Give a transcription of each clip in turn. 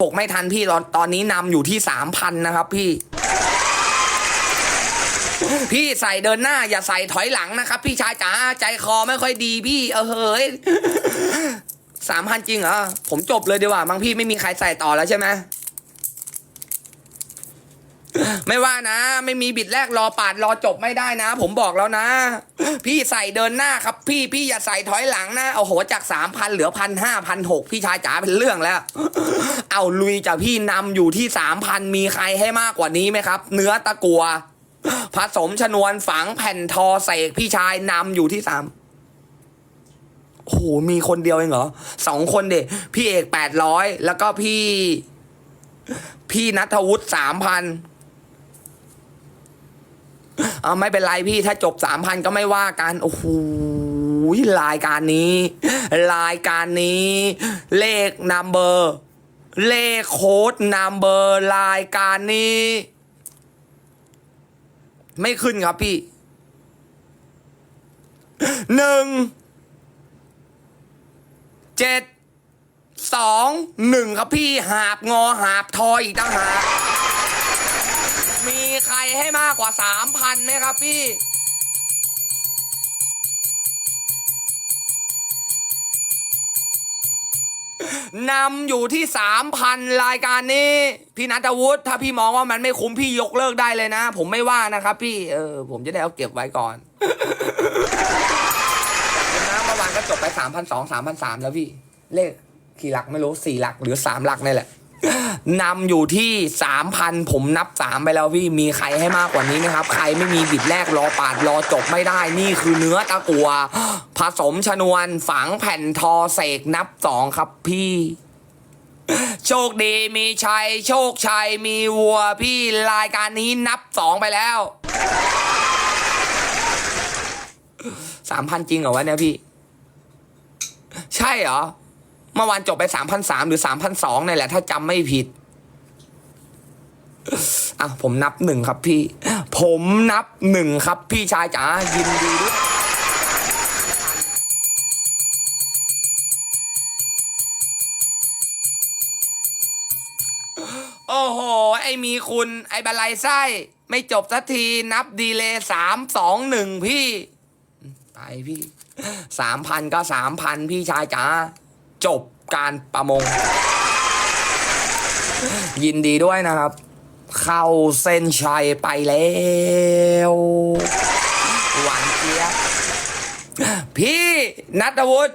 หกไม่ทันพี่ตอนตอนนี้นำอยู่ที่สามพันนะครับพี่ พี่ใส่เดินหน้า อย่าใส่ถอยหลังนะครับ พี่ชายจ๋าใจคอไม่ค่อยดีพี่ เออเฮ้ยสามพันจริงเหรอผมจบเลยดีกว่ามั้งพี่ไม่มีใครใส่ต่อแล้วใช่ไหม ไม่ว่านะ ไม่มีบิดแรกรอปาดรอจบไม่ได้นะ ผมบอกแล้วนะ พี่ใส่เดินหน้าครับ พี่พี่อย่าใส่ถอยหลังนะโอ้โหจากสามพันเหลือพันห้าพันหกพี่ชายจ๋าเป็นเรื่องแล้ว เอาลุยจากพี่นำอยู่ที่สามพันมีใครให้มากกว่านี้ไหมครับ เนื้อตะกัว ผสมชนวนฝังแผ่นทอเสกพี่ชายนำอยู่ที่สามโอ้โหมีคนเดียวเองเหรอสองคนเด็พี่เอกแปดร้อยแล้วก็พี่ พี่นัทวุฒิสามพัน เอาไม่เป็นไรพี่ถ้าจบสามพันก็ไม่ว่ากันโอ้โหรายการนี้ รายการนี้ เลขนัมเบอร์ เลขโค้ดนัมเบอร์รายการนี้ ไม่ขึ้นครับพี่หนึ่งเจ็ดสองหนึ่งครับพี่หาบงอหาบทอยอีกต่างหาก มีใครให้มากกว่าสามพันไหมครับพี่ นำอยู่ที่สามพันรายการนี้ พี่นัทวุฒิถ้าพี่มองว่ามันไม่คุ้มพี่ยกเลิกได้เลยนะ ผมไม่ว่านะครับพี่ เออ ผมจะได้เอาเก็บไว้ก่อนนะเมื่อวานก็จบไปสามพันสองสามพันสามแล้วพี่ เลขกี่หลักไม่รู้สี่หลักหรือสามหลักนี่แหละ นำอยู่ที่สามพันผมนับสามไปแล้วพี่มีใครให้มากกว่านี้ไหมครับ ใครไม่มีบิดแรกรอปาดรอจบไม่ได้นี่คือเนื้อตะกัว ผสมชนวนฝังแผ่นทอเสกนับสองครับพี่ โชคดีมีชัย โชคชัยมีวัวพี่รายการนี้นับสองไปแล้วสามพันจริงเหรอวะเนี่ยพี่ ใช่เหรอ เมื่อวานจบไปสามพันสามหรือสามพันสองนี่แหละ ถ้าจำไม่ผิดอะผมนับหนึ่งครับพี่ ผมนับหนึ่งครับพี่ชายจ๋ายินดีด้วยโอ้โห ไอ้มีคุณ ไอ้บันไลไส้ ไม่จบสักทีนับดีเลยสามสองหนึ่งพี่ ไปพี่สามพันก็สามพันพี่ชายจ๋า จบการประมง ยินดีด้วยนะครับ เข้าเส้นชัยไปแล้วหวานเจี๊ยบพี่นัทวุฒิ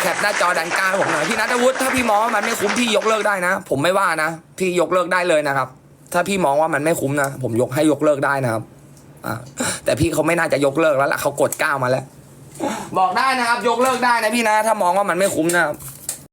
แคปหน้าจอดันกลางผมหน่อยพี่นัทวุฒิถ้าพี่มองว่ามันไม่คุ้มพี่ยกเลิกได้นะ ผมไม่ว่านะพี่ยกเลิกได้เลยนะครับ ถ้าพี่มองว่ามันไม่คุ้มนะ ผมยกให้ยกเลิกได้นะครับแต่พี่เขาไม่น่าจะยกเลิกแล้วล่ะเขากดก้าวมาแล้ว บอกได้นะครับ ยกเลิกได้นะพี่นะ ถ้ามองว่ามันไม่คุ้มนะครับ